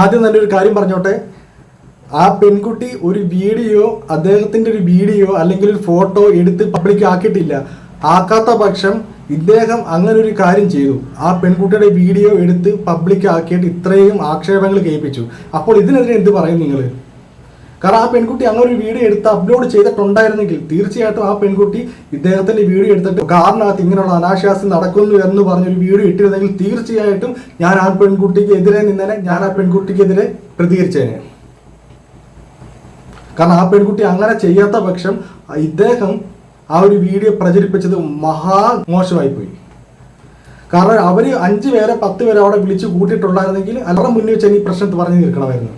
ആദ്യം തന്നെ ഒരു കാര്യം പറഞ്ഞോട്ടെ? ആ പെൺകുട്ടി ഒരു വീഡിയോ അദ്ദേഹത്തിന്റെ ഒരു വീഡിയോ അല്ലെങ്കിൽ ഒരു ഫോട്ടോ എടുത്ത് പബ്ലിക് ആക്കിയിട്ടില്ല. ആക്കാത്ത പക്ഷം ഇദ്ദേഹം അങ്ങനെ ഒരു കാര്യം ചെയ്തു. ആ പെൺകുട്ടിയുടെ വീഡിയോ എടുത്ത് പബ്ലിക് ആക്കിയിട്ട് ഇത്രയും ആക്ഷേപങ്ങൾ കേൾപ്പിച്ചു. അപ്പോൾ ഇതിനെതിരെ എന്ത് പറയും നിങ്ങൾ? കാരണം ആ പെൺകുട്ടി അങ്ങനെ ഒരു വീഡിയോ എടുത്ത് അപ്ലോഡ് ചെയ്തിട്ടുണ്ടായിരുന്നെങ്കിൽ തീർച്ചയായിട്ടും ആ പെൺകുട്ടി ഇദ്ദേഹത്തിന്റെ വീഡിയോ എടുത്തിട്ട് കാറിനകത്ത് ഇങ്ങനെയുള്ള അനാശാസ്യം നടക്കുന്നു എന്ന് പറഞ്ഞൊരു വീഡിയോ ഇട്ടിരുന്നെങ്കിൽ തീർച്ചയായിട്ടും ഞാൻ ആ പെൺകുട്ടിക്ക് എതിരെ നിന്നേനെ ഞാൻ ആ പെൺകുട്ടിക്കെതിരെ പ്രതികരിച്ചേനെ. കാരണം ആ പെൺകുട്ടി അങ്ങനെ ചെയ്യാത്ത പക്ഷം ഇദ്ദേഹം ആ ഒരു വീഡിയോ പ്രചരിപ്പിച്ചത് മഹാ മോശമായി പോയി കാരണം അവർ അഞ്ച് പേരെ പത്ത് പേരെ അവിടെ വിളിച്ച് കൂട്ടിയിട്ടുണ്ടായിരുന്നെങ്കിൽ അല്ലറ മുന്നിൽ വെച്ച് ഈ പ്രശ്നത്തിൽ പറഞ്ഞു തീർക്കണമായിരുന്നു.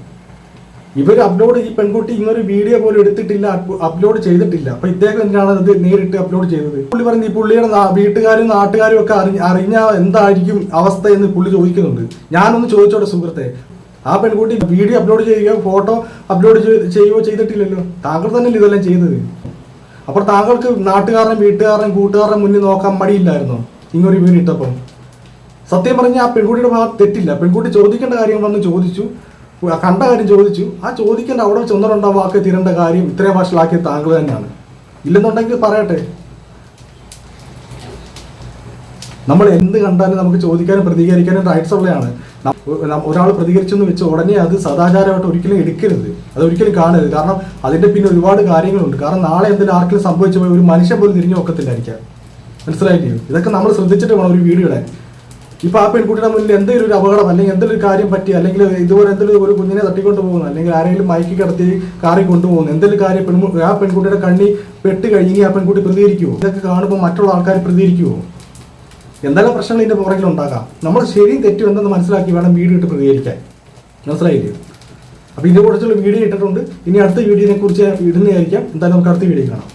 ഇവർ അപ്ലോഡ് ഈ പെൺകുട്ടി ഇങ്ങനൊരു വീഡിയോ പോലും എടുത്തിട്ടില്ല അപ്ലോഡ് ചെയ്തിട്ടില്ല. അപ്പൊ ഇദ്ദേഹം എന്തിനാണ് അത് നേരിട്ട് അപ്ലോഡ് ചെയ്തത്? പുള്ളി പറഞ്ഞു ഈ പുള്ളിയുടെ വീട്ടുകാരും നാട്ടുകാരും ഒക്കെ അറിഞ്ഞ അറിഞ്ഞ എന്തായിരിക്കും അവസ്ഥ എന്ന് പുള്ളി ചോദിക്കുന്നുണ്ട്. ഞാനൊന്ന് ചോദിച്ചോട്ടെ സുഹൃത്തെ ആ പെൺകുട്ടി വീഡിയോ അപ്ലോഡ് ചെയ്യുകയോ ഫോട്ടോ അപ്ലോഡ് ചെയ്യുകയോ ചെയ്തിട്ടില്ലല്ലോ? താങ്കൾ തന്നെയല്ലേ ഇതെല്ലാം ചെയ്തത്? അപ്പോൾ താങ്കൾക്ക് നാട്ടുകാരനും വീട്ടുകാരനും കൂട്ടുകാരനും മുന്നിൽ നോക്കാൻ മടിയില്ലായിരുന്നോ? ഇങ്ങനൊരു വീട് ഇട്ടപ്പം. സത്യം പറഞ്ഞാൽ ആ പെൺകുട്ടിയുടെ ഭാഗത്ത് തെറ്റില്ല. പെൺകുട്ടി ചോദിക്കേണ്ട കാര്യം വന്ന് ചോദിച്ചു. കണ്ട കാര്യം ചോദിച്ചു. ആ ചോദിക്കേണ്ട അവിടെ വെച്ച് ഒന്നോ രണ്ടോ വാക്ക് തീരേണ്ട കാര്യം ഇത്രയും ഭാഷയിലാക്കിയത് താങ്കൾ തന്നെയാണ്. ഇല്ലെന്നുണ്ടെങ്കിൽ പറയട്ടെ. നമ്മൾ എന്ത് കണ്ടാലും നമുക്ക് ചോദിക്കാനും പ്രതികരിക്കാനും റൈറ്റ്സ് ഉള്ളതാണ് ഒരാൾ പ്രതികരിച്ചു എന്ന് വെച്ച് ഉടനെ അത് സദാചാരമായിട്ട് ഒരിക്കലും എടുക്കരുത്. അത് ഒരിക്കലും കാണരുത്. കാരണം അതിന്റെ പിന്നെ ഒരുപാട് കാര്യങ്ങളുണ്ട്. കാരണം നാളെ എന്തെങ്കിലും ആർക്കെങ്കിലും സംഭവിച്ചു പോയി ഒരു മനുഷ്യൻ പോലും തിരിഞ്ഞു നോക്കത്തില്ലായിരിക്കാം. മനസ്സിലായിട്ടില്ല ഇതൊക്കെ നമ്മൾ ശ്രദ്ധിച്ചിട്ട് വേണം ഒരു വീഡിയോ ഇടാൻ ഇപ്പൊ ആ പെൺകുട്ടിയുടെ മുന്നിൽ എന്തെങ്കിലും ഒരു അപകടം അല്ലെങ്കിൽ എന്തെങ്കിലും ഒരു കാര്യം പറ്റി അല്ലെങ്കിൽ ഇതുപോലെ എന്തെങ്കിലും ഒരു കുഞ്ഞിനെ തട്ടിക്കൊണ്ട് പോകുന്നു അല്ലെങ്കിൽ ആരെങ്കിലും മയക്കി കിടത്തി കാറി കൊണ്ടുപോകുന്നു എന്തെങ്കിലും കാര്യം പെൺ ആ പെൺകുട്ടിയുടെ കണ്ണി പെട്ട് കഴിഞ്ഞെങ്കിൽ ആ പെൺകുട്ടി പ്രതികരിക്കുമോ ഇതൊക്കെ കാണുമ്പോൾ മറ്റുള്ള ആൾക്കാർ പ്രതികരിക്കുമോ എന്തെല്ലാം പ്രശ്നങ്ങൾ ഇതിന്റെ പുറകിൽ ഉണ്ടാകാം? നമ്മൾ ശരിയും തെറ്റും എന്തെന്ന് മനസ്സിലാക്കി വേണം വീഡിയോ ഇട്ട് പ്രതികരിക്കാൻ. മനസ്സിലായില്ലേ? അപ്പൊ ഇതിനെ കുറിച്ചുള്ള വീഡിയോ ഇട്ടിട്ടുണ്ട്. ഇനി അടുത്ത വീഡിയോനെ കുറിച്ച് ഇടുന്നതായിരിക്കാം. എന്തായാലും നമുക്ക് അടുത്ത വീഡിയോ കാണാം.